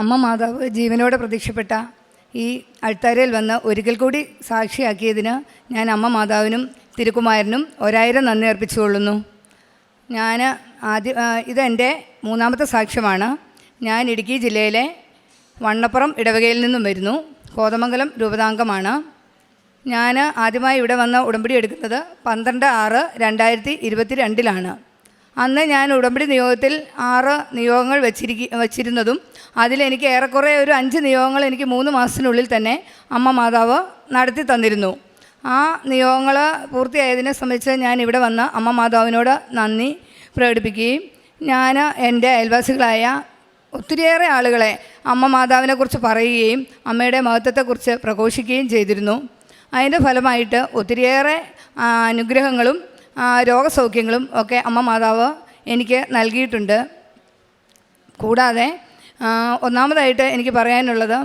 അമ്മ മാതാവ് ജീവനോടെ പ്രത്യക്ഷപ്പെട്ട ഈ അൾത്താരയിൽ വന്ന് ഒരിക്കൽ കൂടി സാക്ഷിയാക്കിയതിന് ഞാൻ അമ്മ മാതാവിനും തിരുക്കുമാരനും ഒരായിരം നന്ദി അർപ്പിച്ചുകൊള്ളുന്നു. ഞാൻ ആദ്യം ഇതെന്റെ മൂന്നാമത്തെ സാക്ഷ്യമാണ്. ഞാൻ ഇടുക്കി ജില്ലയിലെ വണ്ണപ്പുറം ഇടവകയിൽ നിന്നും വരുന്നു. കോതമംഗലം രൂപതാംഗമാണ്. ഞാൻ ആദ്യമായി ഇവിടെ വന്ന ഉടമ്പടി എടുക്കുന്നത് പന്ത്രണ്ട് ആറ് രണ്ടായിരത്തി ഇരുപത്തി രണ്ടിലാണ്. അന്ന് ഞാൻ ഉടമ്പടി നിയോഗത്തിൽ ആറ് നിയോഗങ്ങൾ വെച്ചിരിക്ക വച്ചിരുന്നതും അതിലെനിക്ക് ഏറെക്കുറെ ഒരു അഞ്ച് നിയോഗങ്ങൾ എനിക്ക് മൂന്ന് മാസത്തിനുള്ളിൽ തന്നെ അമ്മ മാതാവ് നടത്തി തന്നിരുന്നു. ആ നിയോഗങ്ങൾ പൂർത്തിയായതിനെ സംബന്ധിച്ച് ഞാൻ ഇവിടെ വന്ന് അമ്മ മാതാവിനോട് നന്ദി പ്രകടിപ്പിക്കുകയും ഞാൻ എന്റെ അയൽവാസികളായ ഒത്തിരിയേറെ ആളുകളെ അമ്മ മാതാവിനെക്കുറിച്ച് പറയുകയും അമ്മയുടെ മഹത്വത്തെക്കുറിച്ച് പ്രഘോഷിക്കുകയും ചെയ്തിരുന്നു. അതിന്റെ ഫലമായിട്ട് ഒത്തിരിയേറെ അനുഗ്രഹങ്ങളും രോഗസൗഖ്യങ്ങളും ഒക്കെ അമ്മ മാതാവ് എനിക്ക് നൽകിയിട്ടുണ്ട്. കൂടാതെ ഒന്നാമതായിട്ട് എനിക്ക് പറയാനുള്ളത്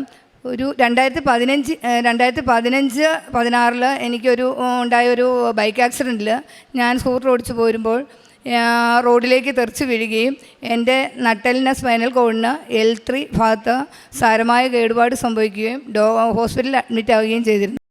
ഒരു രണ്ടായിരത്തി പതിനഞ്ച് രണ്ടായിരത്തി പതിനഞ്ച് പതിനാറിൽ എനിക്കൊരു ഉണ്ടായൊരു ബൈക്ക് ആക്സിഡന്റിൽ ഞാൻ സ്കൂട്ടർ ഓടിച്ച് പോരുമ്പോൾ റോഡിലേക്ക് തെറിച്ച് വീഴുകയും എന്റെ നട്ടലിന് സ്പൈനൽ കോഡിന് എൽ ത്രീ ഭാഗത്ത് സാരമായ കേടുപാട് സംഭവിക്കുകയും ഡോ ഹോസ്പിറ്റലിൽ അഡ്മിറ്റ് ആവുകയും ചെയ്തിരുന്നു.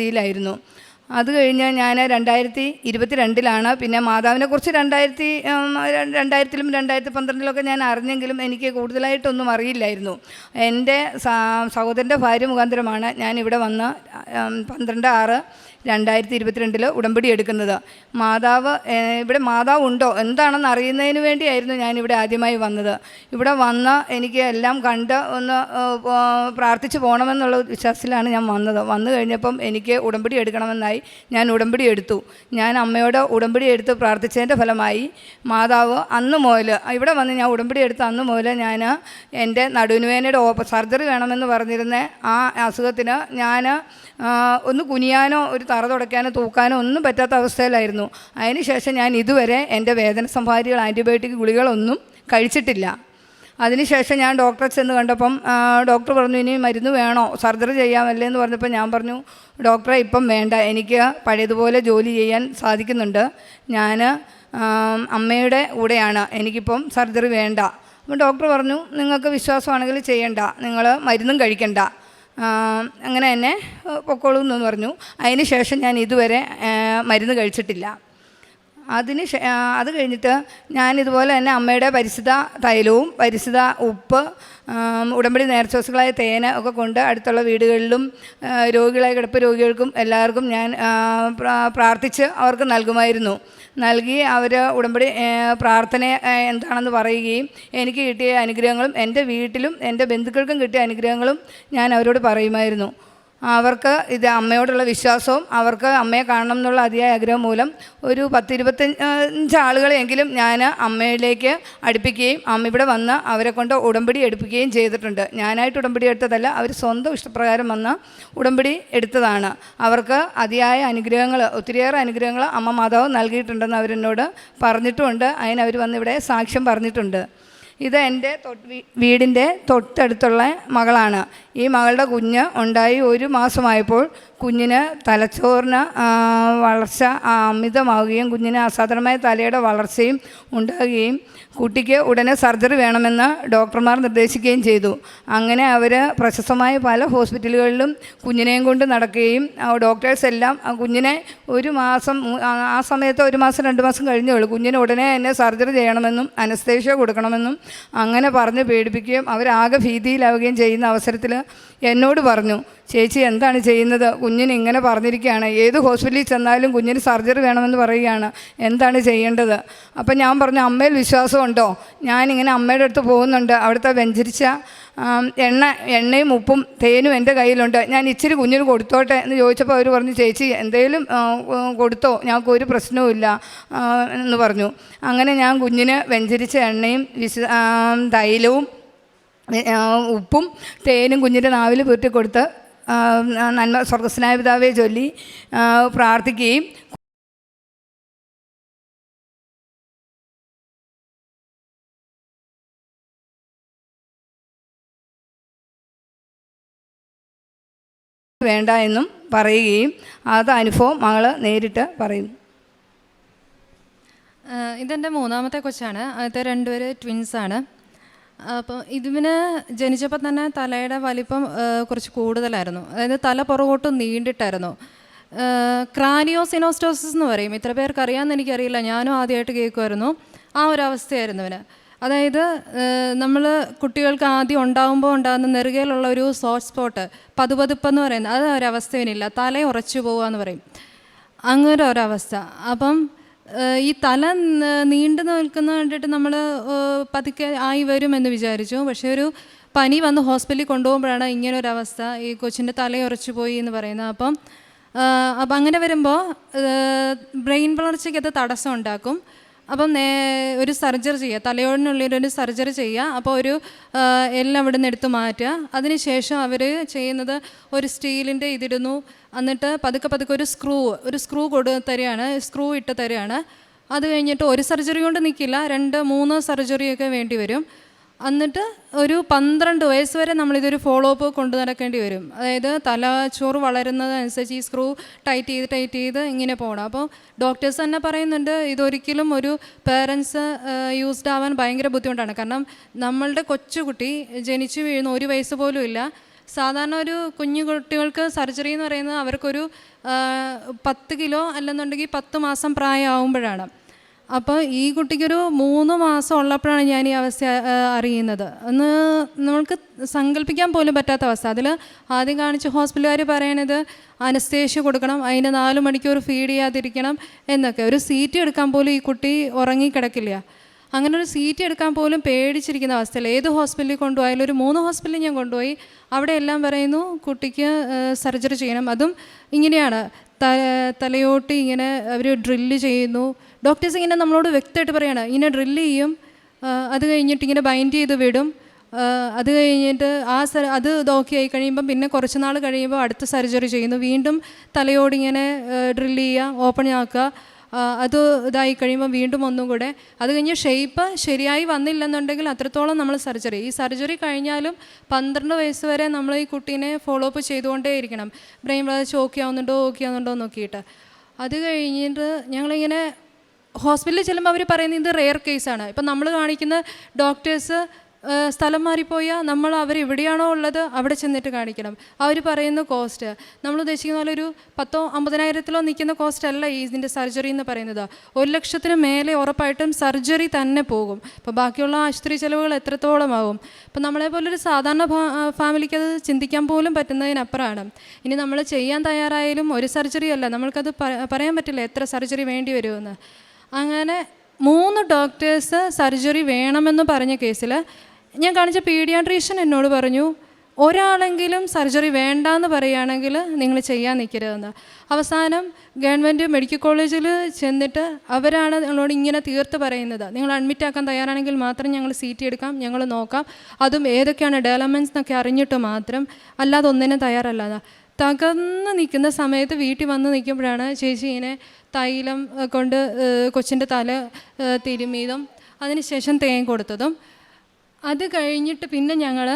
രീതിയിലായിരുന്നു അത് കഴിഞ്ഞ് ഞാൻ രണ്ടായിരത്തി ഇരുപത്തി രണ്ടിലാണ് പിന്നെ മാതാവിനെക്കുറിച്ച് രണ്ടായിരത്തി ഉം, ര- രണ്ടായിരത്തിലും രണ്ടായിരത്തി പന്ത്രണ്ടിലൊക്കെ ഞാൻ അറിഞ്ഞെങ്കിലും എനിക്ക് കൂടുതലായിട്ടൊന്നും അറിയില്ലായിരുന്നു. എന്റെ സഹോദരന്റെ ഭാര്യ മുഖാന്തരമാണ് ഞാൻ ഇവിടെ വന്ന് പന്ത്രണ്ട് ആറ് രണ്ടായിരത്തി ഇരുപത്തിരണ്ടിൽ ഉടമ്പടി എടുക്കുന്നത്. മാതാവ് ഇവിടെ മാതാവ് ഉണ്ടോ എന്താണെന്ന് അറിയുന്നതിന് വേണ്ടിയായിരുന്നു ഞാനിവിടെ ആദ്യമായി വന്നത്. ഇവിടെ വന്ന് എനിക്ക് എല്ലാം കണ്ട് ഒന്ന് പ്രാർത്ഥിച്ച് പോകണമെന്നുള്ള വിശ്വാസത്തിലാണ് ഞാൻ വന്നത്. വന്നു കഴിഞ്ഞപ്പം എനിക്ക് ഉടമ്പടി എടുക്കണമെന്നായി ഞാൻ ഉടമ്പടി എടുത്തു. ഞാൻ അമ്മയോട് ഉടമ്പടി എടുത്ത് പ്രാർത്ഥിച്ചതിന്റെ ഫലമായി മാതാവ് അന്ന് മുതൽ ഇവിടെ വന്ന് ഞാൻ ഉടമ്പടി എടുത്ത അന്ന് മുതൽ ഞാൻ എന്റെ നടുവിനുവേനയുടെ ഓപ്പ സർജറി വേണമെന്ന് പറഞ്ഞിരുന്ന ആ അസുഖത്തിന് ഞാൻ ഒന്ന് കുനിയാനോ ഒരു തറ തുടയ്ക്കാനോ തൂക്കാനോ ഒന്നും പറ്റാത്ത അവസ്ഥയിലായിരുന്നു. അതിനുശേഷം ഞാൻ ഇതുവരെ എന്റെ വേദന സംഹാരികൾ ആന്റിബയോട്ടിക് ഗുളികളൊന്നും കഴിച്ചിട്ടില്ല. അതിനുശേഷം ഞാൻ ഡോക്ടറെ ചെന്ന് കണ്ടപ്പം ഡോക്ടർ പറഞ്ഞു ഇനി മരുന്ന് വേണോ? സർജറി ചെയ്യാമല്ലേ? എന്ന് പറഞ്ഞപ്പോൾ ഞാൻ പറഞ്ഞു ഡോക്ടറെ ഇപ്പം വേണ്ട. എനിക്ക് പഴയതുപോലെ ജോലി ചെയ്യാൻ സാധിക്കുന്നുണ്ട്. ഞാൻ അമ്മയുടെ കൂടെയാണ്. എനിക്കിപ്പം സർജറി വേണ്ട. അപ്പം ഡോക്ടർ പറഞ്ഞു നിങ്ങൾക്ക് വിശ്വാസമാണെങ്കിൽ ചെയ്യണ്ട. നിങ്ങൾ മരുന്നും കഴിക്കണ്ട. അങ്ങനെ തന്നെ പൊക്കോളൂ എന്ന് പറഞ്ഞു. അതിന് ശേഷം ഞാൻ ഇതുവരെ മരുന്ന് കഴിച്ചിട്ടില്ല. അതിന് അത് കഴിഞ്ഞിട്ട് ഞാൻ ഇതുപോലെ തന്നെ അമ്മയുടെ പരിശുദ്ധ തൈലവും പരിശുദ്ധ ഉപ്പ് ഉടമ്പടി നേർച്ചോസുകളായ തേന ഒക്കെ കൊണ്ട് അടുത്തുള്ള വീടുകളിലും രോഗികളായ കിടപ്പ് രോഗികൾക്കും എല്ലാവർക്കും ഞാൻ പ്രാർത്ഥിച്ച് അവർക്ക് നൽകുമായിരുന്നു. നൽകി അവർ ഉടമ്പടി പ്രാർത്ഥന എന്താണെന്ന് പറയുകയും എനിക്ക് കിട്ടിയ അനുഗ്രഹങ്ങളും എന്റെ വീട്ടിലും എന്റെ ബന്ധുക്കൾക്കും കിട്ടിയ അനുഗ്രഹങ്ങളും ഞാൻ അവരോട് പറയുമായിരുന്നു. അവർക്ക് ഇത് അമ്മയോടുള്ള വിശ്വാസവും അവർക്ക് അമ്മയെ കാണണം എന്നുള്ള അതിയായ ആഗ്രഹം മൂലം ഒരു പത്തിരുപത്തഞ്ച് ആളുകളെങ്കിലും ഞാൻ അമ്മയിലേക്ക് അടുപ്പിക്കുകയും അമ്മ ഇവിടെ വന്ന് അവരെ കൊണ്ട് ഉടമ്പടി എടുപ്പിക്കുകയും ചെയ്തിട്ടുണ്ട്. ഞാനായിട്ട് ഉടമ്പടി എടുത്തതല്ല അവർ സ്വന്തം ഇഷ്ടപ്രകാരം വന്ന് ഉടമ്പടി എടുത്തതാണ്. അവർക്ക് അതിയായ അനുഗ്രഹങ്ങൾ ഒത്തിരിയേറെ അനുഗ്രഹങ്ങൾ അമ്മ മാതാവ് നൽകിയിട്ടുണ്ടെന്ന് അവരെന്നോട് പറഞ്ഞിട്ടുമുണ്ട്. അതിനവർ വന്ന് ഇവിടെ സാക്ഷ്യം പറഞ്ഞിട്ടുണ്ട്. ഇത് എന്റെ വീടിന്റെ തൊട്ടടുത്തുള്ള മകളാണ്. ഈ മകളുടെ കുഞ്ഞ് ഉണ്ടായി ഒരു മാസമായപ്പോൾ കുഞ്ഞിന് തലച്ചോറിന് വളർച്ച അമിതമാവുകയും കുഞ്ഞിന് അസാധാരണമായ തലയുടെ വളർച്ചയും ഉണ്ടാകുകയും കുട്ടിക്ക് ഉടനെ സർജറി വേണമെന്ന് ഡോക്ടർമാർ നിർദ്ദേശിക്കുകയും ചെയ്തു. അങ്ങനെ അവർ പ്രശസ്തമായ പല ഹോസ്പിറ്റലുകളിലും കുഞ്ഞിനെയും കൊണ്ട് നടക്കുകയും ഡോക്ടേഴ്സ് എല്ലാം കുഞ്ഞിനെ ഒരു മാസം ആ സമയത്ത് ഒരു മാസം രണ്ട് മാസം കഴിഞ്ഞേ ഉള്ളൂ. കുഞ്ഞിന് ഉടനെ തന്നെ സർജറി ചെയ്യണമെന്നും അനസ്തേഷ്യ കൊടുക്കണമെന്നും അങ്ങനെ പറഞ്ഞ് പേടിപ്പിക്കുകയും അവരാകെ ഭീതിയിലാവുകയും ചെയ്യുന്ന അവസരത്തിൽ എന്നോട് പറഞ്ഞു ചേച്ചി എന്താണ് ചെയ്യുന്നത്? കുഞ്ഞിന് ഇങ്ങനെ പറഞ്ഞിരിക്കുകയാണ്. ഏത് ഹോസ്പിറ്റലിൽ ചെന്നാലും കുഞ്ഞിന് സർജറി വേണമെന്ന് പറയുകയാണ്. എന്താണ് ചെയ്യേണ്ടത്? അപ്പം ഞാൻ പറഞ്ഞു അമ്മയിൽ വിശ്വാസമുണ്ടോ? ഞാനിങ്ങനെ അമ്മയുടെ അടുത്ത് പോകുന്നുണ്ട്. അവിടുത്തെ വെഞ്ചരിച്ച എണ്ണ എണ്ണയും ഉപ്പും തേനും എന്റെ കയ്യിലുണ്ട്. ഞാൻ ഇച്ചിരി കുഞ്ഞിന് കൊടുത്തോട്ടെ? എന്ന് ചോദിച്ചപ്പോൾ അവർ പറഞ്ഞു ചേച്ചി എന്തെങ്കിലും കൊടുത്തോ? ഞങ്ങൾക്ക് ഒരു പ്രശ്നവുമില്ല എന്ന് പറഞ്ഞു. അങ്ങനെ ഞാൻ കുഞ്ഞിന് വെഞ്ചരിച്ച എണ്ണയും വിശ തൈലവും ഉപ്പും തേനും കുഞ്ഞിന്റെ നാവിൽ പുരട്ടി കൊടുത്ത് നന്മ സ്വർഗസ്നായ പിതാവെ ചൊല്ലി പ്രാർത്ഥിക്കുകയും വേണ്ട എന്നും പറയുകയും അത് അനുഭവം മകൾ നേരിട്ട് പറയുന്നു ഇതെന്റെ മൂന്നാമത്തെ കൊച്ചാണ്. ആദ്യത്തെ രണ്ടുപേര് ട്വിൻസാണ് അപ്പോൾ ഇതിന് ജനിച്ചപ്പോൾ തന്നെ തലയുടെ വലിപ്പം കുറച്ച് കൂടുതലായിരുന്നു. അതായത് തല പുറകോട്ട് നീണ്ടിട്ടായിരുന്നു. ക്രാനിയോസിനോസ്റ്റോസിസ് എന്ന് പറയും. ഇത്ര പേർക്ക് അറിയാമെന്ന് എനിക്കറിയില്ല. ഞാനും ആദ്യമായിട്ട് കേൾക്കുമായിരുന്നു. ആ ഒരു അവസ്ഥയായിരുന്നു ഇവന്. അതായത് നമ്മൾ കുട്ടികൾക്ക് ആദ്യം ഉണ്ടാകുമ്പോൾ ഉണ്ടാകുന്ന നെറുകയിലുള്ള ഒരു സോഫ്റ്റ് സ്പോട്ട് പതുപതുപ്പെന്ന് പറയുന്നത് അത് ഒരവസ്ഥയിനില്ല തല ഉറച്ചു പോകുക എന്ന് പറയും. അങ്ങനെ ഒരവസ്ഥ അപ്പം ഈ തല നീണ്ടു നിൽക്കുന്ന കണ്ടിട്ട് നമ്മൾ പതുക്കെ ആയി വരുമെന്ന് വിചാരിച്ചു. പക്ഷേ ഒരു പനി വന്ന് ഹോസ്പിറ്റലിൽ കൊണ്ടുപോകുമ്പോഴാണ് ഇങ്ങനെ ഒരു അവസ്ഥ ഈ കൊച്ചിന്റെ തലയുറച്ചു പോയി എന്ന് പറയുന്നത്. അപ്പം അപ്പം അങ്ങനെ വരുമ്പോൾ ബ്രെയിൻ വളർച്ചയ്ക്ക് അത് തടസ്സം ഉണ്ടാക്കും. അപ്പം നേ ഒരു സർജറി ചെയ്യുക. തലയോടിനുള്ളിൽ ഒരു സർജറി ചെയ്യുക. അപ്പോൾ ഒരു എല്ലാം അവിടെ നിന്ന് എടുത്ത് മാറ്റുക. അതിനുശേഷം അവർ ചെയ്യുന്നത് ഒരു സ്റ്റീലിന്റെ ഇതിടുന്നു. എന്നിട്ട് പതുക്കെ പതുക്കെ ഒരു സ്ക്രൂ ഒരു സ്ക്രൂ കൊടു തരികയാണ്. സ്ക്രൂ ഇട്ട് തരികയാണ്. അത് കഴിഞ്ഞിട്ട് ഒരു സർജറി കൊണ്ട് നിൽക്കില്ല. രണ്ട് മൂന്ന് സർജറിയൊക്കെ വേണ്ടി വരും. എന്നിട്ട് ഒരു പന്ത്രണ്ട് വയസ്സ് വരെ നമ്മളിതൊരു ഫോളോ അപ്പ് കൊണ്ടു നടക്കേണ്ടി വരും. അതായത് തലച്ചോറ് വളരുന്നതനുസരിച്ച് ഈ സ്ക്രൂ ടൈറ്റ് ചെയ്ത് ടൈറ്റ് ചെയ്ത് ഇങ്ങനെ പോകണം അപ്പോൾ ഡോക്ടേഴ്സ് തന്നെ പറയുന്നുണ്ട് ഇതൊരിക്കലും ഒരു പേരൻസ് യൂസ്ഡ് ആവാൻ ഭയങ്കര ബുദ്ധിമുട്ടാണ്. കാരണം നമ്മളുടെ കൊച്ചുകുട്ടി ജനിച്ചു വീഴുന്ന ഒരു വയസ്സ് പോലും ഇല്ല. സാധാരണ ഒരു കുഞ്ഞു കുട്ടികൾക്ക് സർജറി എന്ന് പറയുന്നത് അവർക്കൊരു പത്ത് കിലോ അല്ലെന്നുണ്ടെങ്കിൽ പത്ത് മാസം പ്രായമാകുമ്പോഴാണ് അപ്പോൾ ഈ കുട്ടിക്കൊരു മൂന്ന് മാസം ഉള്ളപ്പോഴാണ് ഞാൻ ഈ അവസ്ഥ അറിയുന്നത്. ഒന്ന് നമ്മൾക്ക് സങ്കല്പിക്കാൻ പോലും പറ്റാത്ത അവസ്ഥ. അതിൽ ആദ്യം കാണിച്ച ഹോസ്പിറ്റലുകാർ പറയണത് അനസ്തേഷ്യ കൊടുക്കണം അതിന് നാല് മണിക്കൂർ ഫീഡ് ചെയ്യാതിരിക്കണം എന്നൊക്കെ. ഒരു സീറ്റ് എടുക്കാൻ പോലും ഈ കുട്ടി ഉറങ്ങിക്കിടക്കില്ല. അങ്ങനെ ഒരു സീറ്റ് എടുക്കാൻ പോലും പേടിച്ചിരിക്കുന്ന അവസ്ഥയിൽ ഏത് ഹോസ്പിറ്റലിൽ കൊണ്ടുപോയാലും ഒരു മൂന്ന് ഹോസ്പിറ്റലിൽ ഞാൻ കൊണ്ടുപോയി അവിടെ എല്ലാം പറയുന്നു കുട്ടിക്ക് സർജറി ചെയ്യണം. അതും ഇങ്ങനെയാണ്. തലയോട്ടി ഇങ്ങനെ അവർ ഡ്രില്ല് ചെയ്യുന്നു. ഡോക്ടേഴ്സ് ഇങ്ങനെ നമ്മളോട് വ്യക്തമായിട്ട് പറയാണ് ഇങ്ങനെ ഡ്രില്ല് ചെയ്യും അത് കഴിഞ്ഞിട്ട് ഇങ്ങനെ ബൈൻഡ് ചെയ്ത് വിടും അത് കഴിഞ്ഞിട്ട് ആ സർ അത് ഓക്കെ ആയി കഴിയുമ്പം പിന്നെ കുറച്ച് നാൾ കഴിയുമ്പോൾ അടുത്ത സർജറി ചെയ്യുന്നു. വീണ്ടും തലയോടിങ്ങനെ ഡ്രില്ല് ചെയ്യുക ഓപ്പൺ ആക്കുക അത് ഇതായി കഴിയുമ്പോൾ വീണ്ടും ഒന്നും കൂടെ. അത് കഴിഞ്ഞ് ഷേപ്പ് ശരിയായി വന്നില്ലെന്നുണ്ടെങ്കിൽ അത്രത്തോളം നമ്മൾ സർജറി. ഈ സർജറി കഴിഞ്ഞാലും പന്ത്രണ്ട് വയസ്സ് വരെ നമ്മൾ ഈ കുട്ടീനെ ഫോളോ അപ്പ് ചെയ്തുകൊണ്ടേ ഇരിക്കണം. ബ്രെയിൻ വളർച്ച ഓക്കെ ആവുന്നുണ്ടോ ഓക്കെ ആവുന്നുണ്ടോ നോക്കിയിട്ട് അത് കഴിഞ്ഞിട്ട് ഞങ്ങളിങ്ങനെ ഹോസ്പിറ്റലിൽ ചെല്ലുമ്പോൾ അവർ പറയുന്നത് ഇത് റെയർ കേസാണ് ഇപ്പം നമ്മൾ കാണിക്കുന്ന ഡോക്ടേഴ്സ് സ്ഥലം മാറിപ്പോയാൽ നമ്മൾ അവർ എവിടെയാണോ ഉള്ളത് അവിടെ ചെന്നിട്ട് കാണിക്കണം. അവർ പറയുന്ന കോസ്റ്റ് നമ്മൾ ഉദ്ദേശിക്കുന്ന പോലെ ഒരു പത്തോ അമ്പതിനായിരത്തിലോ നിൽക്കുന്ന കോസ്റ്റ് അല്ല ഈ ഇതിന്റെ സർജറി എന്ന് പറയുന്നത്. ഒരു ലക്ഷത്തിന് മേലെ ഉറപ്പായിട്ടും സർജറി തന്നെ പോകും. അപ്പോൾ ബാക്കിയുള്ള ആശുപത്രി ചിലവുകൾ എത്രത്തോളം അപ്പോൾ നമ്മളെപ്പോലൊരു നമ്മളെ പോലൊരു സാധാരണ ഫാമിലിക്ക് അത് ചിന്തിക്കാൻ പോലും പറ്റുന്നതിനപ്പുറമാണ് ഇനി നമ്മൾ ചെയ്യാൻ തയ്യാറായാലും ഒരു സർജറി അല്ല. നമ്മൾക്കത് പറയാൻ പറ്റില്ല എത്ര സർജറി വേണ്ടി വരുമെന്ന്. അങ്ങനെ മൂന്ന് ഡോക്ടേഴ്സ് സർജറി വേണമെന്ന് പറഞ്ഞ കേസിൽ ഞാൻ കാണിച്ച പീഡിയാട്രീഷ്യൻ എന്നോട് പറഞ്ഞു ഒരാളെങ്കിലും സർജറി വേണ്ടാന്ന് പറയുകയാണെങ്കിൽ നിങ്ങൾ ചെയ്യാൻ നിൽക്കരുതെന്ന്. അവസാനം ഗവൺമെന്റ് മെഡിക്കൽ കോളേജിൽ ചെന്നിട്ട് അവരാണ് നിങ്ങളോട് ഇങ്ങനെ തീർത്ത് പറയുന്നത്. നിങ്ങൾ അഡ്മിറ്റ് ആക്കാൻ തയ്യാറാണെങ്കിൽ മാത്രം ഞങ്ങൾ സീറ്റ് എടുക്കാം ഞങ്ങൾ നോക്കാം. അതും ഏതൊക്കെയാണ് ഡെവലപ്മെന്റ്സ് എന്നൊക്കെ അറിഞ്ഞിട്ട് മാത്രം അല്ലാതെ ഒന്നിനും തയ്യാറല്ലാതെ. തകർന്ന് നിൽക്കുന്ന സമയത്ത് വീട്ടിൽ വന്ന് നിൽക്കുമ്പോഴാണ് ചേച്ചി ഇങ്ങനെ തൈലം കൊണ്ട് കൊച്ചിന്റെ തല തിരുമിയതും അതിനുശേഷം തേൻ കൊടുത്തതും. അത് കഴിഞ്ഞിട്ട് പിന്നെ ഞങ്ങൾ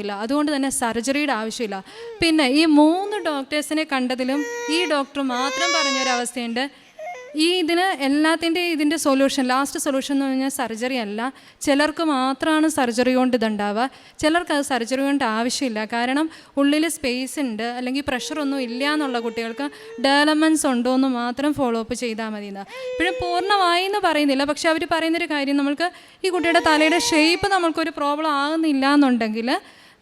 ഇല്ല അതുകൊണ്ട് തന്നെ സർജറിയുടെ ആവശ്യമില്ല. പിന്നെ ഈ മൂന്ന് ഡോക്ടേഴ്സിനെ കണ്ടതിലും ഈ ഡോക്ടർ മാത്രം പറഞ്ഞൊരവസ്ഥയുണ്ട്. ഈ ഇതിന് എല്ലാത്തിന്റെ ഇതിന്റെ സൊല്യൂഷൻ ലാസ്റ്റ് സൊല്യൂഷൻ എന്ന് പറഞ്ഞാൽ സർജറി അല്ല. ചിലർക്ക് മാത്രമാണ് സർജറി കൊണ്ട് ഇതുണ്ടാവുക. ചിലർക്ക് അത് സർജറി കൊണ്ട് ആവശ്യമില്ല. കാരണം ഉള്ളിൽ സ്പേസ് ഉണ്ട്. അല്ലെങ്കിൽ പ്രഷറൊന്നും ഇല്ല എന്നുള്ള കുട്ടികൾക്ക് ഡെവലപ്മെന്റ്സ് ഉണ്ടോ എന്ന് മാത്രം ഫോളോ അപ്പ് ചെയ്താൽ മതി എന്നാൽ പിന്നെ പൂർണമായി എന്ന് പറയുന്നില്ല. പക്ഷെ അവർ പറയുന്നൊരു കാര്യം നമുക്ക് ഈ കുട്ടിയുടെ തലയുടെ ഷേപ്പ് നമ്മൾക്കൊരു പ്രോബ്ലം ആകുന്നില്ല എന്നുണ്ടെങ്കിൽ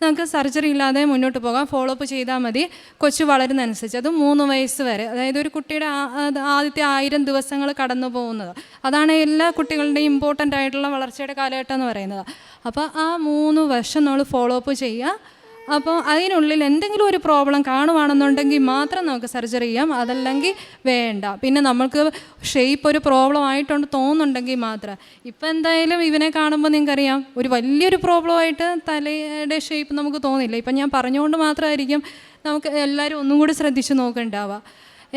നമുക്ക് സർജറി ഇല്ലാതെ മുന്നോട്ട് പോകാം. ഫോളോ അപ്പ് ചെയ്താൽ മതി. കൊച്ചു വളരുന്നതനുസരിച്ച്. അത് മൂന്ന് വയസ്സ് വരെ. അതായത് ഒരു കുട്ടിയുടെ ആദ്യത്തെ ആയിരം ദിവസങ്ങൾ കടന്നു പോകുന്നത്. അതാണ് എല്ലാ കുട്ടികളുടെയും ഇമ്പോർട്ടന്റ് ആയിട്ടുള്ള വളർച്ചയുടെ കാലഘട്ടം എന്ന് പറയുന്നത്. അപ്പോൾ ആ മൂന്ന് വർഷം നമ്മൾ ഫോളോ അപ്പ് ചെയ്യുക. അപ്പോൾ അതിനുള്ളിൽ എന്തെങ്കിലും ഒരു പ്രോബ്ലം കാണുവാണെന്നുണ്ടെങ്കിൽ മാത്രം നമുക്ക് സർജറി ചെയ്യാം. അതല്ലെങ്കിൽ വേണ്ട. പിന്നെ നമുക്ക് ഷേപ്പ് ഒരു പ്രോബ്ലം ആയിട്ടുണ്ട് തോന്നുന്നുണ്ടെങ്കിൽ മാത്രം. ഇപ്പം എന്തായാലും ഇവനെ കാണുമ്പോൾ നിങ്ങൾക്കറിയാം ഒരു വലിയൊരു പ്രോബ്ലമായിട്ട് തലയുടെ ഷേപ്പ് നമുക്ക് തോന്നില്ല. ഇപ്പം ഞാൻ പറഞ്ഞുകൊണ്ട് മാത്രമായിരിക്കും നമുക്ക് എല്ലാവരും ഒന്നും കൂടി ശ്രദ്ധിച്ച് നോക്കണ്ടാവുക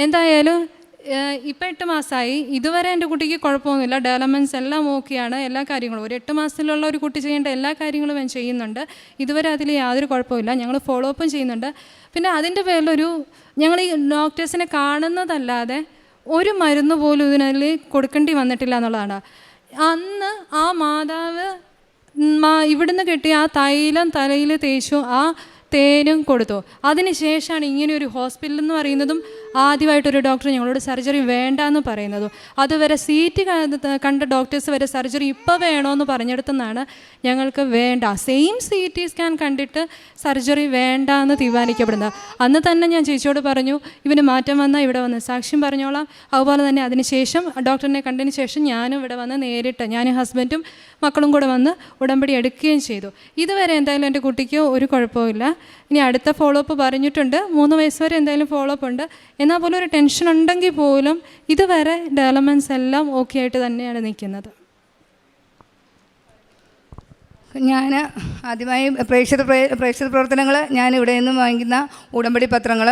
എന്തായാലും ഇപ്പം എട്ട് മാസമായി ഇതുവരെ എന്റെ കുട്ടിക്ക് കുഴപ്പമൊന്നുമില്ല. ഡെവലപ്മെന്റ്സ് എല്ലാം ഓക്കെയാണ് എല്ലാ കാര്യങ്ങളും. ഒരു എട്ട് മാസത്തിലുള്ള ഒരു കുട്ടി ചെയ്യേണ്ട എല്ലാ കാര്യങ്ങളും ഞാൻ ചെയ്യുന്നുണ്ട്. ഇതുവരെ അതിൽ യാതൊരു കുഴപ്പമില്ല. ഞങ്ങൾ ഫോളോ അപ്പും ചെയ്യുന്നുണ്ട്. പിന്നെ അതിന്റെ പേരിലൊരു ഞങ്ങൾ ഈ ഡോക്ടേഴ്സിനെ കാണുന്നതല്ലാതെ ഒരു മരുന്ന് പോലും ഇതിനതിൽ കൊടുക്കേണ്ടി വന്നിട്ടില്ല എന്നുള്ളതാണ്. അന്ന് ആ മാതാവ് ഇവിടുന്ന് കിട്ടിയ ആ തൈലം തലയിൽ തേച്ചു ആ തേനും കൊടുത്തു. അതിനുശേഷമാണ് ഇങ്ങനെ ഒരു ഹോസ്പിറ്റൽ എന്ന് പറയുന്നതും ആദ്യമായിട്ടൊരു ഡോക്ടർ ഞങ്ങളോട് സർജറി വേണ്ട എന്ന് പറയുന്നതും. അതുവരെ സീറ്റ് കണ്ട ഡോക്ടേഴ്സ് വരെ സർജറി ഇപ്പോൾ വേണമെന്ന് പറഞ്ഞെടുത്തെന്നാണ് ഞങ്ങൾക്ക് വേണ്ട. സെയിം സി ടി സ്കാൻ കണ്ടിട്ട് സർജറി വേണ്ട എന്ന് തീരുമാനിക്കപ്പെടുന്നത്. അന്ന് തന്നെ ഞാൻ ചേച്ചിയോട് പറഞ്ഞു ഇവന് മാറ്റം വന്നാൽ ഇവിടെ വന്ന് സാക്ഷ്യം പറഞ്ഞോളാം. അതുപോലെ തന്നെ അതിനുശേഷം ഡോക്ടറിനെ കണ്ടതിന് ശേഷം ഞാനും ഇവിടെ വന്ന് നേരിട്ട് ഞാനും ഹസ്ബൻഡും മക്കളും കൂടെ വന്ന് ഉടമ്പടി എടുക്കുകയും ചെയ്തു. ഇതുവരെ എന്തായാലും എന്റെ കുട്ടിക്ക് ഒരു കുഴപ്പമില്ല ഇനി അടുത്ത ഫോളോ അപ്പ് പറഞ്ഞിട്ടുണ്ട്. മൂന്ന് വയസ്സ് വരെ എന്തായാലും ഫോളോ അപ്പ് ഉണ്ട്. എന്നാൽ പോലും ഒരു ടെൻഷൻ ഉണ്ടെങ്കിൽ പോലും ഇതുവരെ ഡെവലപ്മെന്റ്സ് എല്ലാം ഓക്കെ ആയിട്ട് തന്നെയാണ് നിൽക്കുന്നത്. ഞാൻ ആദ്യമായി പ്രേക്ഷക പ്രേക്ഷിത പ്രവർത്തനങ്ങൾ ഞാൻ ഇവിടെ നിന്ന് വാങ്ങിക്കുന്ന ഉടമ്പടി പത്രങ്ങൾ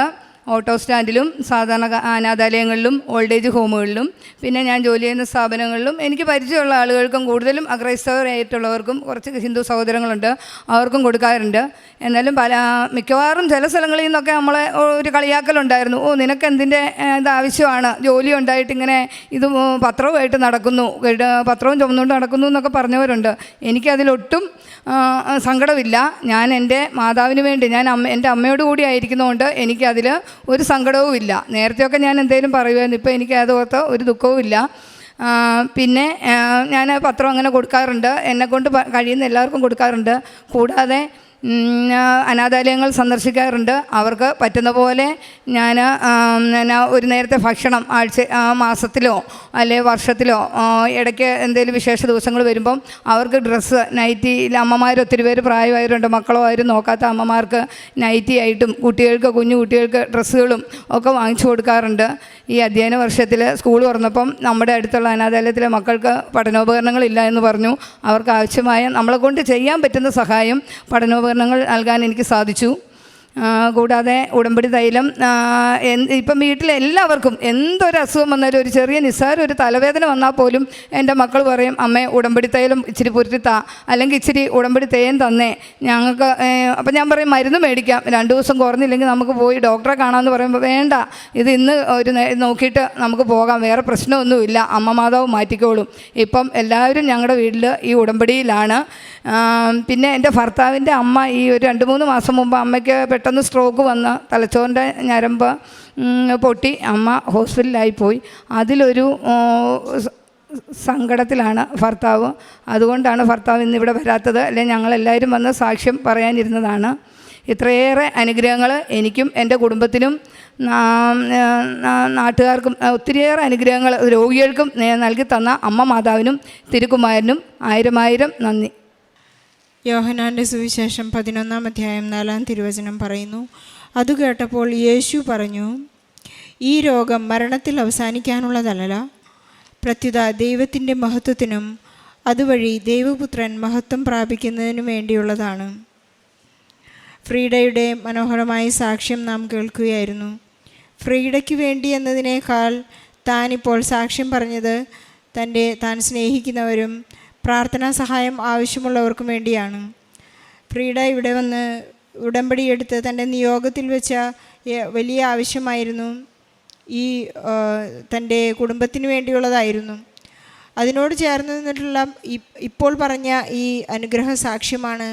ഓട്ടോ സ്റ്റാൻഡിലും സാധാരണ അനാഥാലയങ്ങളിലും ഓൾഡ് ഏജ് ഹോമുകളിലും പിന്നെ ഞാൻ ജോലി ചെയ്യുന്ന സ്ഥാപനങ്ങളിലും എനിക്ക് പരിചയമുള്ള ആളുകൾക്കും കൂടുതലും അക്രൈസ്തവരായിട്ടുള്ളവർക്കും കുറച്ച് ഹിന്ദു സഹോദരങ്ങളുണ്ട് അവർക്കും കൊടുക്കാറുണ്ട്. എന്നാലും പല മിക്കവാറും ചില സ്ഥലങ്ങളിൽ നിന്നൊക്കെ നമ്മളെ ഒരു കളിയാക്കലുണ്ടായിരുന്നു. ഓ നിനക്ക് എന്തിന്റെ ഇത് ആവശ്യമാണ്? ജോലി ഉണ്ടായിട്ട് ഇങ്ങനെ ഇത് പത്രവുമായിട്ട് നടക്കുന്നു പത്രവും ചുമന്നുകൊണ്ട് നടക്കുന്നു എന്നൊക്കെ പറഞ്ഞവരുണ്ട്. എനിക്കതിലൊട്ടും സങ്കടമില്ല. ഞാൻ എന്റെ മാതാവിന് വേണ്ടി ഞാൻ അമ്മ എന്റെ അമ്മയോട് കൂടി ആയിരിക്കുന്നതുകൊണ്ട് എനിക്കതിൽ ഒരു സങ്കടവും ഇല്ല. നേരത്തെയൊക്കെ ഞാൻ എന്തെങ്കിലും പറയുമായിരുന്നു ഇപ്പോൾ എനിക്ക് അതോർത്ത് ഒരു ദുഃഖവും ഇല്ല. പിന്നെ ഞാൻ പത്രം അങ്ങനെ കൊടുക്കാറുണ്ട്. എന്നെക്കൊണ്ട് കഴിയുന്ന എല്ലാവർക്കും കൊടുക്കാറുണ്ട്. കൂടാതെ അനാഥാലയങ്ങൾ സന്ദർശിക്കാറുണ്ട്. അവർക്ക് പറ്റുന്ന പോലെ ഞാൻ എന്നാ ഒരു നേരത്തെ ഭക്ഷണം ആഴ്ച മാസത്തിലോ അല്ലെ വർഷത്തിലോ ഇടയ്ക്ക് എന്തെങ്കിലും വിശേഷ ദിവസങ്ങൾ വരുമ്പം അവർക്ക് ഡ്രസ്സ് നൈറ്റി അമ്മമാർ ഒത്തിരി പേര് പ്രായമായവരുണ്ട് മക്കളോ ആരും നോക്കാത്ത അമ്മമാർക്ക് നൈറ്റി ആയിട്ടും കുട്ടികൾക്ക് കുഞ്ഞു കുട്ടികൾക്ക് ഡ്രസ്സുകളും ഒക്കെ വാങ്ങിച്ചു കൊടുക്കാറുണ്ട്. ഈ അധ്യയന വർഷത്തിൽ സ്കൂൾ തുറന്നപ്പം നമ്മുടെ അടുത്തുള്ള അനാഥാലയത്തിലെ മക്കൾക്ക് പഠനോപകരണങ്ങളില്ല എന്ന് പറഞ്ഞു. അവർക്ക് ആവശ്യമായ നമ്മളെ കൊണ്ട് ചെയ്യാൻ പറ്റുന്ന സഹായം പഠനോപകരണങ്ങൾ നൽകാൻ എനിക്ക് സാധിച്ചു. കൂടാതെ ഉടമ്പടി തൈലം ഇപ്പം വീട്ടിലെ എല്ലാവർക്കും എന്തൊരു അസുഖം വന്നാലും ഒരു ചെറിയ നിസ്സാര ഒരു തലവേദന വന്നാൽ പോലും എന്റെ മക്കൾ പറയും അമ്മേ ഉടമ്പടി തൈലം ഇച്ചിരി പുരട്ടി താ അല്ലെങ്കിൽ ഇച്ചിരി ഉടമ്പടി തേൻ തന്നേ. ഞങ്ങൾക്ക് അപ്പം ഞാൻ പറയും മരുന്ന് മേടിക്കാം രണ്ട് ദിവസം കുറഞ്ഞില്ലെങ്കിൽ നമുക്ക് പോയി ഡോക്ടറെ കാണാമെന്ന് പറയുമ്പോൾ വേണ്ട ഇത് ഇന്ന് ഒരു നോക്കിയിട്ട് നമുക്ക് പോകാം വേറെ പ്രശ്നമൊന്നുമില്ല അമ്മ മാതാവ് മാറ്റിക്കോളും. ഇപ്പം എല്ലാവരും ഞങ്ങളുടെ വീട്ടിൽ ഈ ഉടമ്പടിയിലാണ്. പിന്നെ എന്റെ ഭർത്താവിന്റെ അമ്മ ഈ ഒരു രണ്ട് മൂന്ന് മാസം മുമ്പ് അമ്മയ്ക്ക് പെട്ടെന്ന് സ്ട്രോക്ക് വന്ന് തലച്ചോറിന്റെ ഞരമ്പ് പൊട്ടി അമ്മ ഹോസ്പിറ്റലിലായി പോയി. അതിലൊരു സങ്കടത്തിലാണ് ഭർത്താവ്. അതുകൊണ്ടാണ് ഭർത്താവ് ഇന്നിവിടെ വരാത്തത്. അല്ലെങ്കിൽ ഞങ്ങളെല്ലാവരും വന്ന് സാക്ഷ്യം പറയാനിരുന്നതാണ്. ഇത്രയേറെ അനുഗ്രഹങ്ങൾ എനിക്കും എന്റെ കുടുംബത്തിനും നാട്ടുകാർക്കും ഒത്തിരിയേറെ അനുഗ്രഹങ്ങൾ രോഗികൾക്കും നൽകി തന്ന അമ്മ മാതാവിനും തിരുക്കുമാരനും ആയിരം ആയിരം നന്ദി. യോഹനാന്റെ സുവിശേഷം പതിനൊന്നാം അധ്യായം നാലാം തിരുവചനം പറയുന്നു. അത് കേട്ടപ്പോൾ യേശു പറഞ്ഞു ഈ രോഗം മരണത്തിൽ അവസാനിക്കാനുള്ളതല്ല പ്രത്യുത ദൈവത്തിന്റെ മഹത്വത്തിനും അതുവഴി ദൈവപുത്രൻ മഹത്വം പ്രാപിക്കുന്നതിനും വേണ്ടിയുള്ളതാണ്. ഫ്രീഡയുടെ മനോഹരമായ സാക്ഷ്യം നാം കേൾക്കുകയായിരുന്നു. ഫ്രീഡയ്ക്ക് വേണ്ടി എന്നതിനേക്കാൾ താനിപ്പോൾ സാക്ഷ്യം പറഞ്ഞത് തന്റെ താൻ സ്നേഹിക്കുന്നവരും പ്രാർത്ഥനാ സഹായം ആവശ്യമുള്ളവർക്കും വേണ്ടിയാണ്. ഫ്രീഡ ഇവിടെ വന്ന് ഉടമ്പടി എടുത്ത് തന്റെ നിയോഗത്തിൽ വെച്ച വലിയ ആവശ്യമായിരുന്നു. ഈ തന്റെ കുടുംബത്തിന് വേണ്ടിയുള്ളതായിരുന്നു. അതിനോട് ചേർന്ന് നിന്നിട്ടുള്ള ഇപ്പോൾ പറഞ്ഞ ഈ അനുഗ്രഹ സാക്ഷ്യമാണ്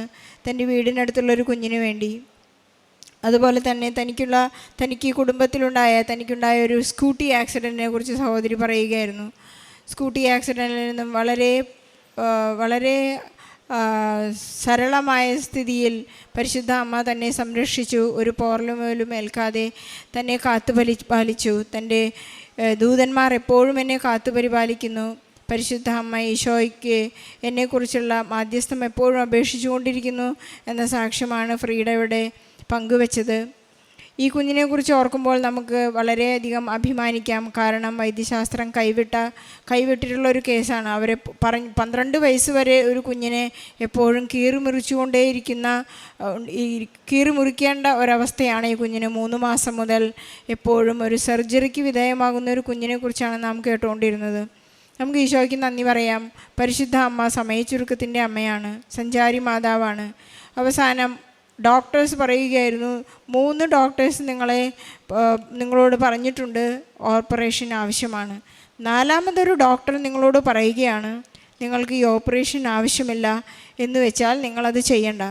തന്റെ വീടിനടുത്തുള്ളൊരു കുഞ്ഞിന് വേണ്ടി. അതുപോലെ തന്നെ തനിക്കുള്ള തനിക്ക് കുടുംബത്തിലുണ്ടായ തനിക്കുണ്ടായ ഒരു സ്കൂട്ടി ആക്സിഡന്റിനെ കുറിച്ച് സഹോദരി പറയുകയായിരുന്നു. സ്കൂട്ടി ആക്സിഡന്റിൽ നിന്നും വളരെ വളരെ സരളമായ സ്ഥിതിയിൽ പരിശുദ്ധ അമ്മ തന്നെ സംരക്ഷിച്ചു ഒരു പോറലും പോലും ഏൽക്കാതെ തന്നെ കാത്തു പലി പാലിച്ചു. തന്റെ ദൂതന്മാർ എപ്പോഴും എന്നെ കാത്തു പരിപാലിക്കുന്നു. പരിശുദ്ധ അമ്മ ഈശോയ്ക്ക് എന്നെക്കുറിച്ചുള്ള മാധ്യസ്ഥം എപ്പോഴും അപേക്ഷിച്ചുകൊണ്ടിരിക്കുന്നു എന്ന സാക്ഷ്യമാണ് ഫ്രീഡയുടെ പങ്കുവച്ചത്. ഈ കുഞ്ഞിനെക്കുറിച്ച് ഓർക്കുമ്പോൾ നമുക്ക് വളരെയധികം അഭിമാനിക്കാം. കാരണം വൈദ്യശാസ്ത്രം കൈവിട്ട കൈവിട്ടിട്ടുള്ള ഒരു കേസാണ്. അവരെ പറഞ്ഞ് പന്ത്രണ്ട് വയസ്സ് വരെ ഒരു കുഞ്ഞിനെ എപ്പോഴും കീറുമുറിച്ചുകൊണ്ടേയിരിക്കുന്ന ഈ കീറുമുറിക്കേണ്ട ഒരവസ്ഥയാണ് ഈ കുഞ്ഞിന്. മൂന്ന് മാസം മുതൽ എപ്പോഴും ഒരു സർജറിക്ക് വിധേയമാകുന്ന ഒരു കുഞ്ഞിനെക്കുറിച്ചാണ് നാം കേട്ടുകൊണ്ടിരുന്നത്. നമുക്ക് ഈശോയ്ക്ക് നന്ദി പറയാം. പരിശുദ്ധ അമ്മ സമയച്ചുരുക്കത്തിന്റെ അമ്മയാണ്. സഞ്ചാരി മാതാവാണ് അവസാനം ഡോക്ടേഴ്സ് പറയുകയായിരുന്നു. മൂന്ന് ഡോക്ടേഴ്സ് നിങ്ങളെ നിങ്ങളോട് പറഞ്ഞിട്ടുണ്ട് ഓപ്പറേഷൻ ആവശ്യമാണ്. നാലാമതൊരു ഡോക്ടർ നിങ്ങളോട് പറയുകയാണ് നിങ്ങൾക്ക് ഈ ഓപ്പറേഷൻ ആവശ്യമില്ല എന്ന് വെച്ചാൽ നിങ്ങളത് ചെയ്യണ്ട.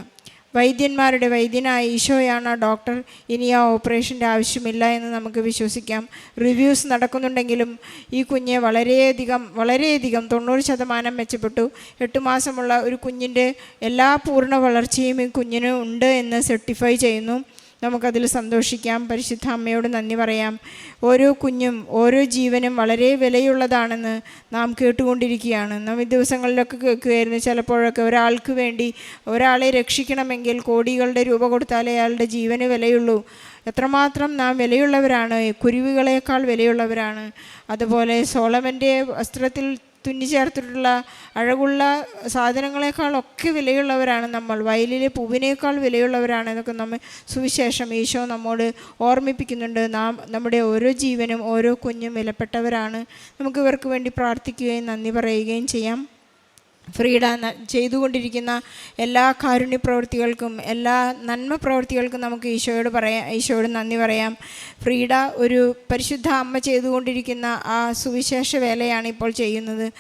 വൈദ്യന്മാരുടെ വൈദ്യനായ ഈശോയാണ് ആ ഡോക്ടർ. ഇനി ആ ഓപ്പറേഷന്റെ ആവശ്യമില്ല എന്ന് നമുക്ക് വിശ്വസിക്കാം. റിവ്യൂസ് നടക്കുന്നുണ്ടെങ്കിലും ഈ കുഞ്ഞ് വളരെയധികം വളരെയധികം തൊണ്ണൂറ് ശതമാനം മെച്ചപ്പെട്ടു. എട്ട് മാസമുള്ള ഒരു കുഞ്ഞിന്റെ എല്ലാ പൂർണ വളർച്ചയും ഈ കുഞ്ഞിന് ഉണ്ട് എന്ന് സർട്ടിഫൈ ചെയ്യുന്നു. നമുക്കതിൽ സന്തോഷിക്കാം. പരിശുദ്ധ അമ്മയോട് നന്ദി പറയാം. ഓരോ കുഞ്ഞും ഓരോ ജീവനും വളരെ വിലയുള്ളതാണെന്ന് നാം കേട്ടുകൊണ്ടിരിക്കുകയാണ്. നാം ഈ ദിവസങ്ങളിലൊക്കെ കേൾക്കുകയായിരുന്നു ചിലപ്പോഴൊക്കെ ഒരാൾക്ക് വേണ്ടി ഒരാളെ രക്ഷിക്കണമെങ്കിൽ കോടികളുടെ രൂപ കൊടുത്താലേ അയാളുടെ ജീവന് വിലയുള്ളൂ. എത്രമാത്രം നാം വിലയുള്ളവരാണ് കുരുവികളേക്കാൾ വിലയുള്ളവരാണ്. അതുപോലെ സോളമന്റെ വസ്ത്രത്തിൽ തുന്നിച്ചേർത്തിട്ടുള്ള അഴകുള്ള സാധനങ്ങളെക്കാളൊക്കെ വിലയുള്ളവരാണ് നമ്മൾ. വയലിലെ പൂവിനേക്കാൾ വിലയുള്ളവരാണ് എന്നൊക്കെ നമ്മൾ സുവിശേഷം ഈശോ നമ്മോട് ഓർമ്മിപ്പിക്കുന്നുണ്ട്. നാം നമ്മുടെ ഓരോ ജീവനും ഓരോ കുഞ്ഞും വിലപ്പെട്ടവരാണ്. നമുക്ക് ഇവർക്ക് വേണ്ടി പ്രാർത്ഥിക്കുകയും നന്ദി പറയുകയും ചെയ്യാം. ഫ്രീഡ ചെയ്തുകൊണ്ടിരിക്കുന്ന എല്ലാ കാരുണ്യ പ്രവൃത്തികൾക്കും എല്ലാ നന്മ പ്രവൃത്തികൾക്കും നമുക്ക് ഈശോയോട് പറയാം ഈശോയോട് നന്ദി പറയാം. ഫ്രീഡ ഒരു പരിശുദ്ധ അമ്മ ചെയ്തുകൊണ്ടിരിക്കുന്ന ആ സുവിശേഷ വേലയാണ് ഇപ്പോൾ ചെയ്യുന്നത്.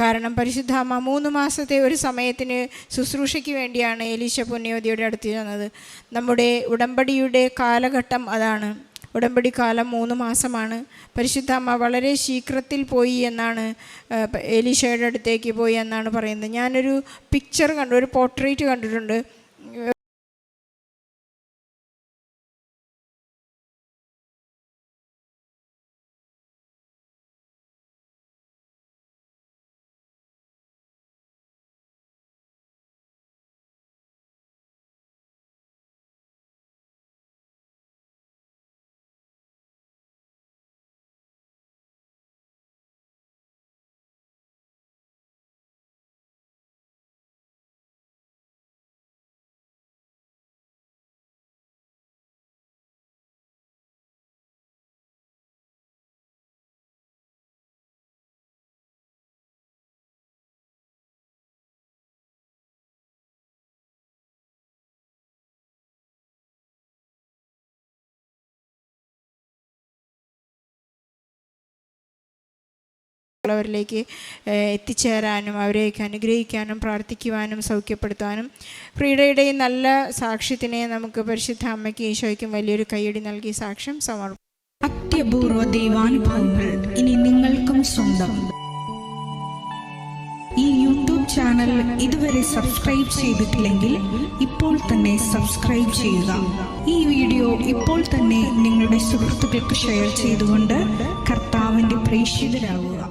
കാരണം പരിശുദ്ധ അമ്മ മൂന്ന് മാസത്തെ ഒരു സമയത്തിന് ശുശ്രൂഷയ്ക്ക് വേണ്ടിയാണ് എലീശ പുണ്യവതിയുടെ അടുത്ത് ചെന്നത്. നമ്മുടെ ഉടമ്പടിയുടെ കാലഘട്ടം അതാണ്. ഉടമ്പടി കാലം മൂന്ന് മാസമാണ്. പരിശുദ്ധ അമ്മ വളരെ ശീഘ്രത്തിൽ പോയി എന്നാണ് എലീഷയുടെ അടുത്തേക്ക് പോയി എന്നാണ് പറയുന്നത്. ഞാനൊരു പിക്ചർ കണ്ടു ഒരു പോർട്രേറ്റ് കണ്ടിട്ടുണ്ട്. ഉള്ളവരിലേക്ക് ഏഹ്, എത്തിച്ചേരാനും അവരെയൊക്കെ അനുഗ്രഹിക്കാനും പ്രാർത്ഥിക്കുവാനും സൗഖ്യപ്പെടുത്താനും ഫ്രീഡയുടെ നല്ല സാക്ഷ്യത്തിനെ നമുക്ക് പരിശുദ്ധ അമ്മയ്ക്ക് ഈശോയ്ക്കും വലിയൊരു കൈയടി നൽകി സാക്ഷ്യം സമർപ്പിക്കും അത്യപൂർവ ദൈവാനുഭവങ്ങൾ ഇനി നിങ്ങൾക്കും സ്വന്തം. ഈ യൂട്യൂബ് ചാനൽ ഇതുവരെ സബ്സ്ക്രൈബ് ചെയ്തിട്ടില്ലെങ്കിൽ ഇപ്പോൾ തന്നെ സബ്സ്ക്രൈബ് ചെയ്യുക. ഈ വീഡിയോ ഇപ്പോൾ തന്നെ നിങ്ങളുടെ സുഹൃത്തുക്കൾക്ക് ഷെയർ ചെയ്തുകൊണ്ട് കർത്താവിന്റെ പ്രേക്ഷിതരാകുക